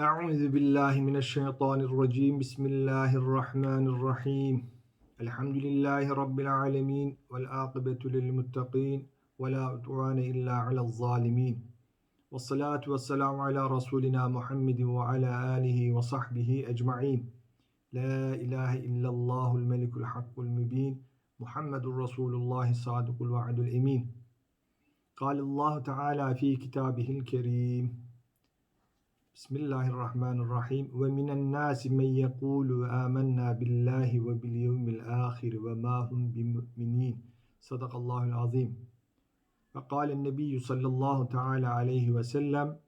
أعوذ بالله من الشيطان الرجيم. بسم الله الرحمن الرحيم. الحمد لله رب العالمين والآقبة للمتقين ولا عدوان إلا على الظالمين. والصلاة والسلام على رسولنا محمد وعلى آله وصحبه أجمعين. لا إله إلا الله الملك الحق المبين محمد رسول الله صادق الوعد الأمين. قال الله تعالى في كتابه الكريم Bismillahirrahmanirrahim. Ve minen nasi men yekulu amennâ billahi ve bil yevmil âhir ve mâ hum bimü'minin. Sadakallahul azim. Ve kâlen nebiyyü sallallahu teala aleyhi ve sellem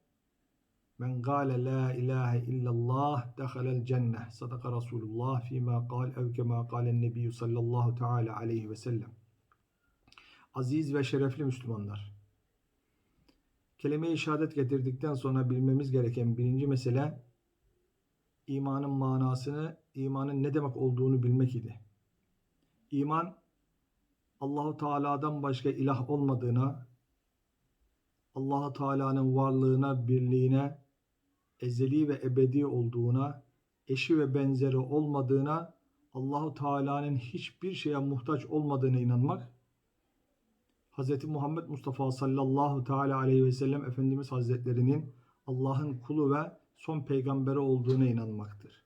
Men gâle la ilahe illallah dehalel cenneh. Sadaka Resulullah fîmâ kâl ev kemâ kâlen nebiyyü sallallahu teala aleyhi ve sellem. Aziz ve şerefli Müslümanlar. Kelime-i şehadet getirdikten sonra bilmemiz gereken birinci mesele imanın manasını, imanın ne demek olduğunu bilmek idi. İman Allahu Teala'dan başka ilah olmadığına, Allahu Teala'nın varlığına, birliğine, ezeli ve ebedi olduğuna, eşi ve benzeri olmadığına, Allahu Teala'nın hiçbir şeye muhtaç olmadığına inanmak Hz. Muhammed Mustafa sallallahu teala aleyhi ve sellem Efendimiz Hazretlerinin Allah'ın kulu ve son peygamberi olduğuna inanmaktır.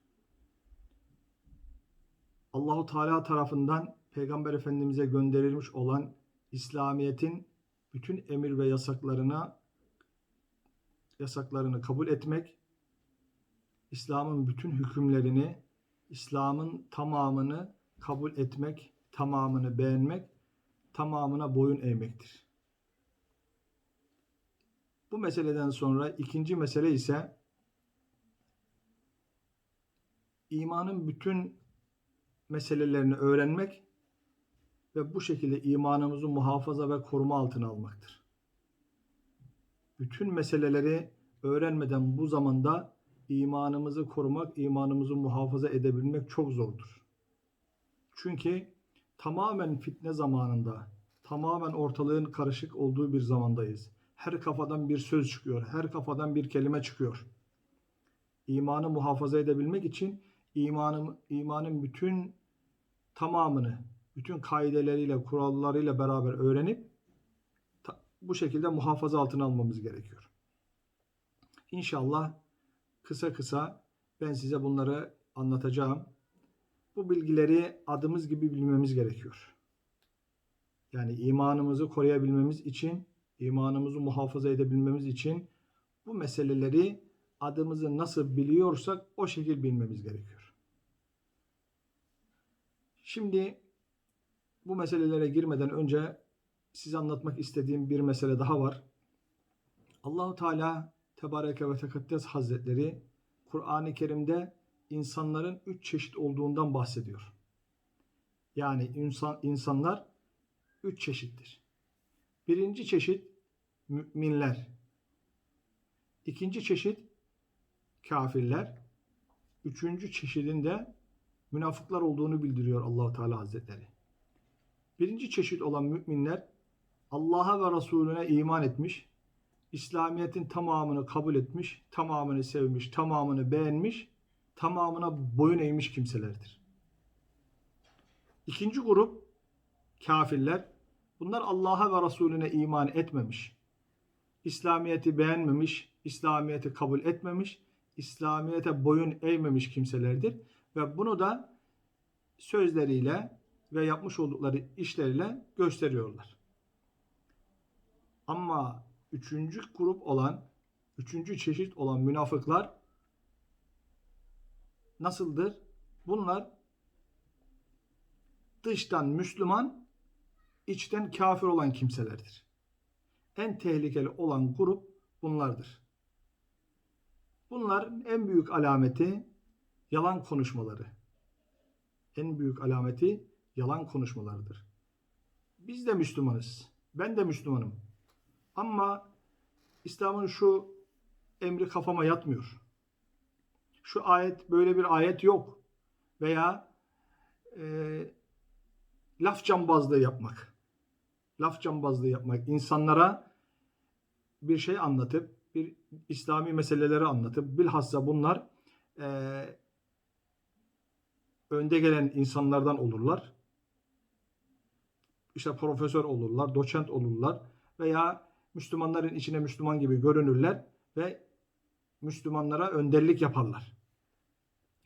Allahu Teala tarafından Peygamber Efendimiz'e gönderilmiş olan İslamiyet'in bütün emir ve yasaklarına yasaklarını kabul etmek, İslam'ın bütün hükümlerini, İslam'ın tamamını kabul etmek, tamamını beğenmek tamamına boyun eğmektir. Bu meseleden sonra ikinci mesele ise imanın bütün meselelerini öğrenmek ve bu şekilde imanımızı muhafaza ve koruma altına almaktır. Bütün meseleleri öğrenmeden bu zamanda imanımızı korumak, imanımızı muhafaza edebilmek çok zordur. Çünkü tamamen fitne zamanında, tamamen ortalığın karışık olduğu bir zamandayız. Her kafadan bir söz çıkıyor, her kafadan bir kelime çıkıyor. İmanı muhafaza edebilmek için imanın, imanın bütün tamamını, bütün kaideleriyle, kurallarıyla beraber öğrenip bu şekilde muhafaza altına almamız gerekiyor. İnşallah kısa kısa ben size bunları anlatacağım. Bu bilgileri adımız gibi bilmemiz gerekiyor. Yani imanımızı koruyabilmemiz için, imanımızı muhafaza edebilmemiz için bu meseleleri adımızı nasıl biliyorsak o şekil bilmemiz gerekiyor. Şimdi bu meselelere girmeden önce size anlatmak istediğim bir mesele daha var. Allahu Teala Tebareke ve Tekaddes Hazretleri Kur'an-ı Kerim'de insanların üç çeşit olduğundan bahsediyor. Yani insan insanlar üç çeşittir. Birinci çeşit müminler. İkinci çeşit kafirler. Üçüncü çeşidinde münafıklar olduğunu bildiriyor Allahu Teala Hazretleri. Birinci çeşit olan müminler Allah'a ve Resulüne iman etmiş, İslamiyet'in tamamını kabul etmiş, tamamını sevmiş, tamamını beğenmiş, tamamına boyun eğmiş kimselerdir. İkinci grup kafirler. Bunlar Allah'a ve Resulüne iman etmemiş. İslamiyet'i beğenmemiş, İslamiyet'i kabul etmemiş, İslamiyet'e boyun eğmemiş kimselerdir. Ve bunu da sözleriyle ve yapmış oldukları işleriyle gösteriyorlar. Ama üçüncü grup olan, üçüncü çeşit olan münafıklar nasıldır? Bunlar dıştan Müslüman, içten kafir olan kimselerdir. En tehlikeli olan grup bunlardır. Bunların en büyük alameti yalan konuşmaları. En büyük alameti yalan konuşmalarıdır. Biz de Müslümanız. Ben de Müslümanım. Ama İslam'ın şu emri kafama yatmıyor. Şu ayet böyle bir ayet yok. Veya e, laf cambazlığı yapmak. Laf cambazlığı yapmak. insanlara bir şey anlatıp, bir İslami meseleleri anlatıp bilhassa bunlar eee, önde gelen insanlardan olurlar. İşte profesör olurlar, doçent olurlar veya Müslümanların içine Müslüman gibi görünürler ve Müslümanlara önderlik yaparlar.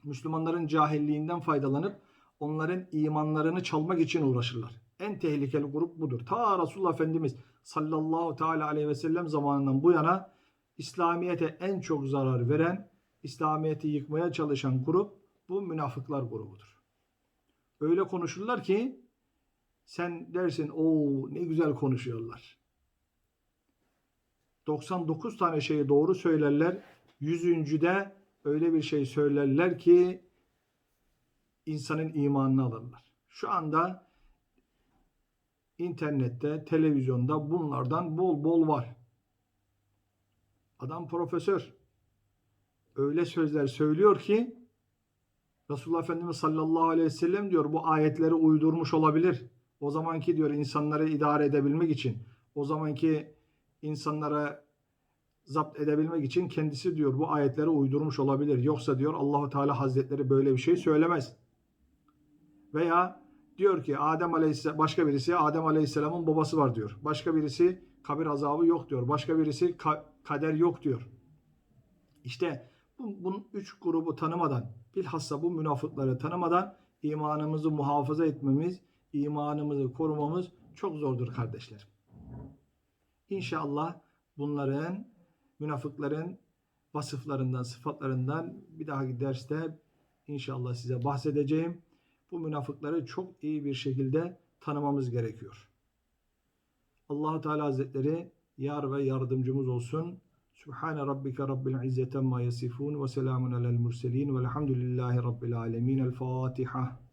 Müslümanların cahilliğinden faydalanıp onların imanlarını çalmak için uğraşırlar. En tehlikeli grup budur. Ta Resulullah Efendimiz sallallahu teala aleyhi ve sellem zamanından bu yana İslamiyet'e en çok zarar veren, İslamiyet'i yıkmaya çalışan grup bu münafıklar grubudur. Öyle konuşurlar ki sen dersin o ne güzel konuşuyorlar. 99 tane şeyi doğru söylerler. Yüzüncüde öyle bir şey söylerler ki insanın imanını alırlar. Şu anda internette, televizyonda bunlardan bol bol var. Adam profesör. Öyle sözler söylüyor ki Resulullah Efendimiz sallallahu aleyhi ve sellem diyor bu ayetleri uydurmuş olabilir. O zamanki diyor insanları idare edebilmek için, o zamanki insanlara zapt edebilmek için kendisi diyor bu ayetleri uydurmuş olabilir. Yoksa diyor Allahu Teala Hazretleri böyle bir şey söylemez. Veya diyor ki Adem Aleyhisselam başka birisi Adem Aleyhisselam'ın babası var diyor. Başka birisi kabir azabı yok diyor. Başka birisi ka- kader yok diyor. İşte bu, bunun üç grubu tanımadan, bilhassa bu münafıkları tanımadan imanımızı muhafaza etmemiz, imanımızı korumamız çok zordur kardeşlerim. İnşallah bunların, münafıkların vasıflarından, sıfatlarından bir dahaki derste inşallah size bahsedeceğim. Bu münafıkları çok iyi bir şekilde tanımamız gerekiyor. allah Teala Hazretleri yar ve yardımcımız olsun. Sübhane rabbike rabbil izzeten ma yasifun ve selamun alel murselin velhamdülillahi rabbil alemin. El Fatiha.